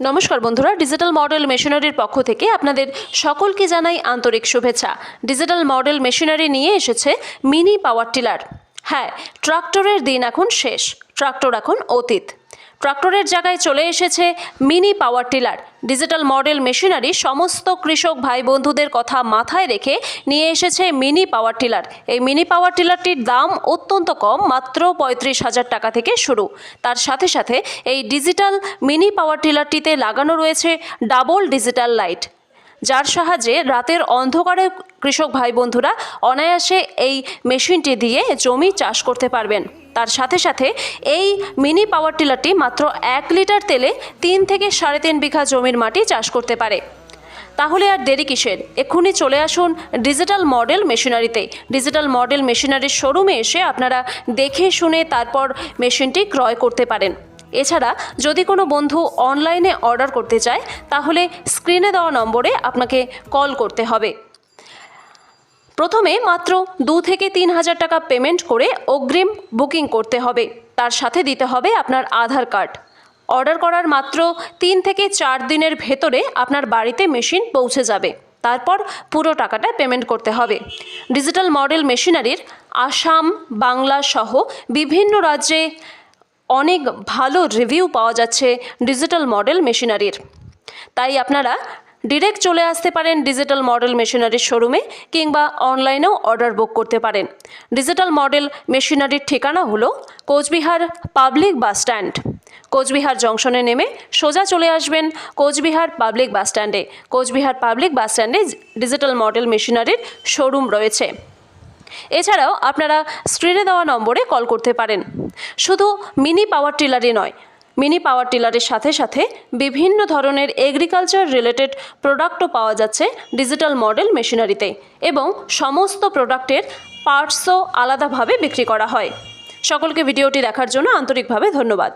নমস্কার বন্ধুরা digital model মেশিনারির পক্ষ থেকে আপনাদের সকলকে জানাই আন্তরিক শুভেচ্ছা। ডিজিটাল মডেল মেশিনারি নিয়ে এসেছে মিনি পাওয়ার টিলার হ্যাঁ ট্রাক্টরের দিন এখন শেষ। ট্রাক্টর এখন অতীত। ট্রাক্টরের জায়গায় চলে এসেছে mini power tiller. Digital model machinery সমস্ত কৃষক ভাই বন্ধুদের কথা মাথায় রেখে নিয়ে এসেছে মিনি পাওয়ার টিলার। এই মিনি পাওয়ার টিলারটির দাম অত্যন্ত কম, মাত্র পঁয়ত্রিশ হাজার টাকা থেকে শুরু। তার সাথে সাথে এই ডিজিটাল মিনি পাওয়ার টিলারটিতে লাগানো রয়েছে ডাবল ডিজিটাল লাইট। যার সাহায্যে রাতের অন্ধকারে কৃষক ভাই বন্ধুরা অনায়াসে এই মেশিনটি দিয়ে জমি চাষ করতে পারবেন। তার সাথে সাথে এই মিনি পাওয়ার টিলারটি মাত্র এক লিটার তেলে তিন থেকে সাড়ে তিন বিঘা জমির মাটি চাষ করতে পারে। তাহলে আর দেরি কিসের? এক্ষুনি চলে আসুন ডিজিটাল মডেল মেশিনারিতে। ডিজিটাল মডেল মেশিনারির শোরুমে এসে আপনারা দেখে শুনে তারপর মেশিনটি ক্রয় করতে পারেন। এছাড়া যদি কোনো বন্ধু অনলাইনে অর্ডার করতে চায়, তাহলে স্ক্রিনে দেওয়া নম্বরে আপনাকে কল করতে হবে। প্রথমে মাত্র দু থেকে তিন হাজার টাকা পেমেন্ট করে অগ্রিম বুকিং করতে হবে। তার সাথে দিতে হবে আপনার আধার কার্ড। অর্ডার করার মাত্র তিন থেকে চার দিনের ভেতরে আপনার বাড়িতে মেশিন পৌঁছে যাবে। তারপর পুরো টাকাটা পেমেন্ট করতে হবে। ডিজিটাল মডেল মেশিনারির আসাম, বাংলা সহ বিভিন্ন রাজ্যে অনেক ভালো রিভিউ পাওয়া যাচ্ছে ডিজিটাল মডেল মেশিনারির তাই আপনারা ডিরেক্ট চলে আসতে পারেন ডিজিটাল মডেল মেশিনারির শোরুমে কিংবা অনলাইনেও অর্ডার বুক করতে পারেন। ডিজিটাল মডেল মেশিনারির ঠিকানা হলো Cooch Behar public bus stand Cooch Behar জংশনে নেমে সোজা চলে আসবেন কোচবিহার পাবলিক বাস স্ট্যান্ডে কোচবিহার পাবলিক বাস স্ট্যান্ডে ডিজিটাল মডেল মেশিনারির শোরুম রয়েছে। এছাড়াও আপনারা স্ক্রিনে দেওয়া নম্বরে কল করতে পারেন। শুধু মিনি পাওয়ার টিলারই নয়, মিনি পাওয়ার টিলারের সাথে সাথে বিভিন্ন ধরনের এগ্রিকালচার রিলেটেড প্রোডাক্টও পাওয়া যাচ্ছে ডিজিটাল মডেল মেশিনারিতে এবং সমস্ত প্রোডাক্টের পার্টসও আলাদাভাবে বিক্রি করা হয়। সকলকে ভিডিওটি দেখার জন্য আন্তরিকভাবে ধন্যবাদ।